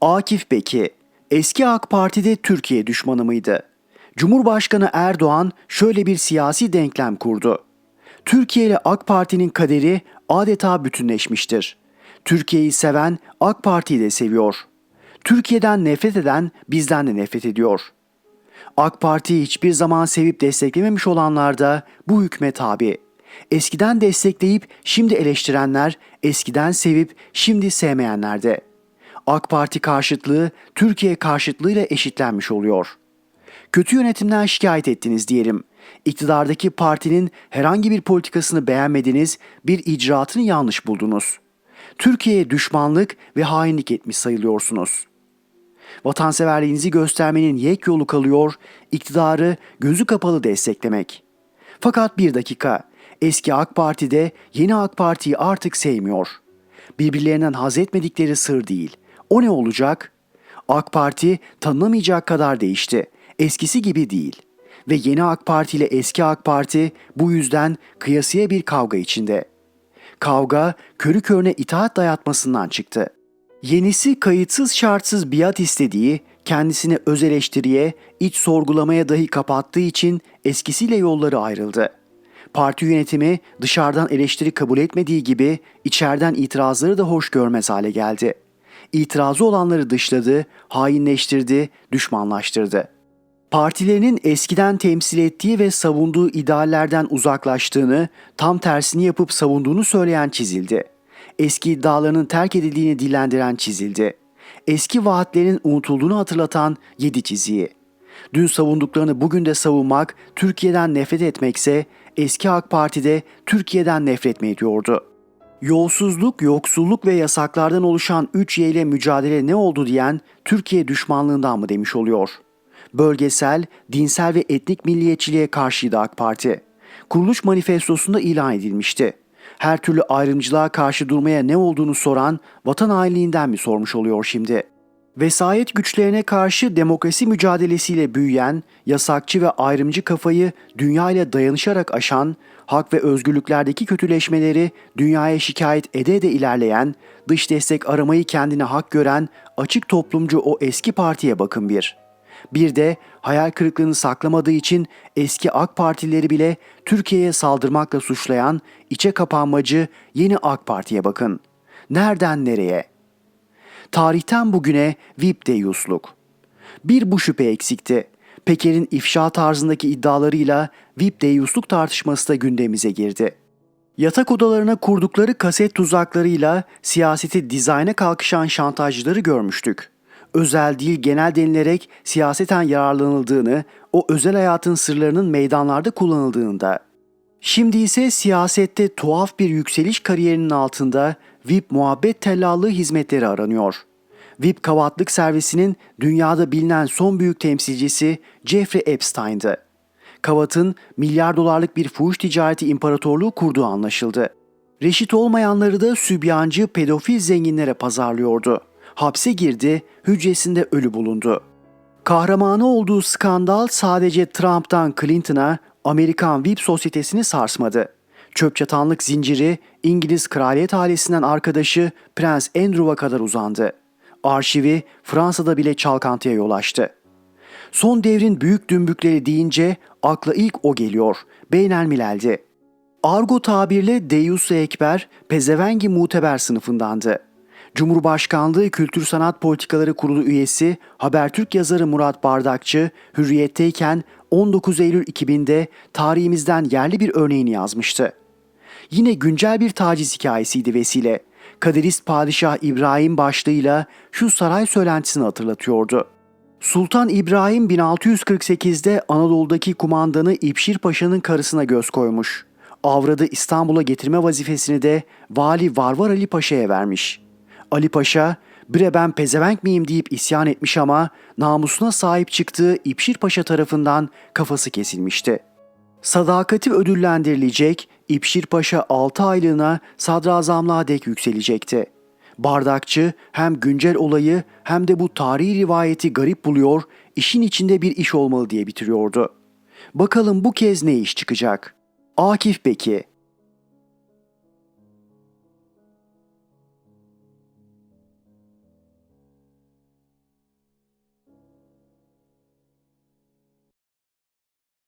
Akif Beki eski AK Parti'de Türkiye düşmanı mıydı? Cumhurbaşkanı Erdoğan şöyle bir siyasi denklem kurdu. Türkiye ile AK Parti'nin kaderi adeta bütünleşmiştir. Türkiye'yi seven AK Parti'yi de seviyor. Türkiye'den nefret eden bizden de nefret ediyor. AK Parti'yi hiçbir zaman sevip desteklememiş olanlar da bu hükme tabi. Eskiden destekleyip şimdi eleştirenler, eskiden sevip şimdi sevmeyenler de. AK Parti karşıtlığı Türkiye karşıtlığıyla eşitlenmiş oluyor. Kötü yönetimden şikayet ettiniz diyelim. İktidardaki partinin herhangi bir politikasını beğenmediniz, bir icraatını yanlış buldunuz. Türkiye'ye düşmanlık ve hainlik etmiş sayılıyorsunuz. Vatanseverliğinizi göstermenin yek yolu kalıyor, iktidarı gözü kapalı desteklemek. Fakat bir dakika, eski AK Parti'de yeni AK Parti'yi artık sevmiyor. Birbirlerinden haz etmedikleri sır değil. O ne olacak? AK Parti tanınamayacak kadar değişti. Eskisi gibi değil. Ve yeni AK Parti ile eski AK Parti bu yüzden kıyasıya bir kavga içinde. Kavga körü körüne itaat dayatmasından çıktı. Yenisi kayıtsız şartsız biat istediği, kendisini öz eleştiriye, iç sorgulamaya dahi kapattığı için eskisiyle yolları ayrıldı. Parti yönetimi dışarıdan eleştiri kabul etmediği gibi içeriden itirazları da hoş görmez hale geldi. İtirazı olanları dışladı, hainleştirdi, düşmanlaştırdı. Partilerinin eskiden temsil ettiği ve savunduğu ideallerden uzaklaştığını, tam tersini yapıp savunduğunu söyleyen çizildi. Eski iddialarının terk edildiğini dillendiren çizildi. Eski vaatlerin unutulduğunu hatırlatan yedi çiziyi. Dün savunduklarını bugün de savunmak, Türkiye'den nefret etmekse eski AK Parti'de Türkiye'den nefret mi ediyordu? Yolsuzluk, yoksulluk ve yasaklardan oluşan 3 Y ile mücadele ne oldu diyen Türkiye düşmanlığından mı demiş oluyor? Bölgesel, dinsel ve etnik milliyetçiliğe karşıydı AK Parti. Kuruluş manifestosunda ilan edilmişti. Her türlü ayrımcılığa karşı durmaya ne olduğunu soran vatan hainliğinden mi sormuş oluyor şimdi? Vesayet güçlerine karşı demokrasi mücadelesiyle büyüyen, yasakçı ve ayrımcı kafayı dünya ile dayanışarak aşan, hak ve özgürlüklerdeki kötüleşmeleri dünyaya şikayet ede ede ilerleyen, dış destek aramayı kendine hak gören açık toplumcu o eski partiye bakın bir. Bir de hayal kırıklığını saklamadığı için eski AK Partileri bile Türkiye'ye saldırmakla suçlayan içe kapanmacı yeni AK Parti'ye bakın. Nereden nereye? Tarihten bugüne VIP deyyusluk. Bir bu şüphe eksikti. Peker'in ifşa tarzındaki iddialarıyla VIP deyyusluk tartışması da gündemimize girdi. Yatak odalarına kurdukları kaset tuzaklarıyla siyaseti dizayna kalkışan şantajcıları görmüştük. Özel değil genel denilerek siyaseten yararlanıldığını, o özel hayatın sırlarının meydanlarda kullanıldığında. Şimdi ise siyasette tuhaf bir yükseliş kariyerinin altında VIP muhabbet tellallığı hizmetleri aranıyor. VIP kavatlık servisinin dünyada bilinen son büyük temsilcisi Jeffrey Epstein'dı. Kavat'ın milyar dolarlık bir fuhuş ticareti imparatorluğu kurduğu anlaşıldı. Reşit olmayanları da sübyancı pedofil zenginlere pazarlıyordu. Hapse girdi, hücresinde ölü bulundu. Kahramanı olduğu skandal sadece Trump'tan Clinton'a Amerikan VIP sosyetesini sarsmadı. Çöpçatanlık zinciri İngiliz kraliyet ailesinden arkadaşı Prens Andrew'a kadar uzandı. Arşivi Fransa'da bile çalkantıya yol açtı. Son devrin büyük dümbükleri deyince akla ilk o geliyor. Beynelmilal'di. Argo tabirle Deus Ekber, pezevengi muteber sınıfındandı. Cumhurbaşkanlığı Kültür Sanat Politikaları Kurulu üyesi Habertürk yazarı Murat Bardakçı, Hürriyet'teyken 19 Eylül 2000'de tarihimizden yerli bir örneğini yazmıştı. Yine güncel bir taciz hikayesiydi vesile. Kaderist Padişah İbrahim başlığıyla şu saray söylentisini hatırlatıyordu. Sultan İbrahim 1648'de Anadolu'daki kumandanı İpşir Paşa'nın karısına göz koymuş. Avradı İstanbul'a getirme vazifesini de Vali Varvar Ali Paşa'ya vermiş. Ali Paşa, ''Bre ben pezevenk miyim?'' deyip isyan etmiş ama namusuna sahip çıktığı İpşir Paşa tarafından kafası kesilmişti. Sadakati ödüllendirilecek, İpşir Paşa 6 aylığına sadrazamlığa dek yükselecekti. Bardakçı hem güncel olayı hem de bu tarihi rivayeti garip buluyor, işin içinde bir iş olmalı diye bitiriyordu. Bakalım bu kez ne iş çıkacak? Akif Beki,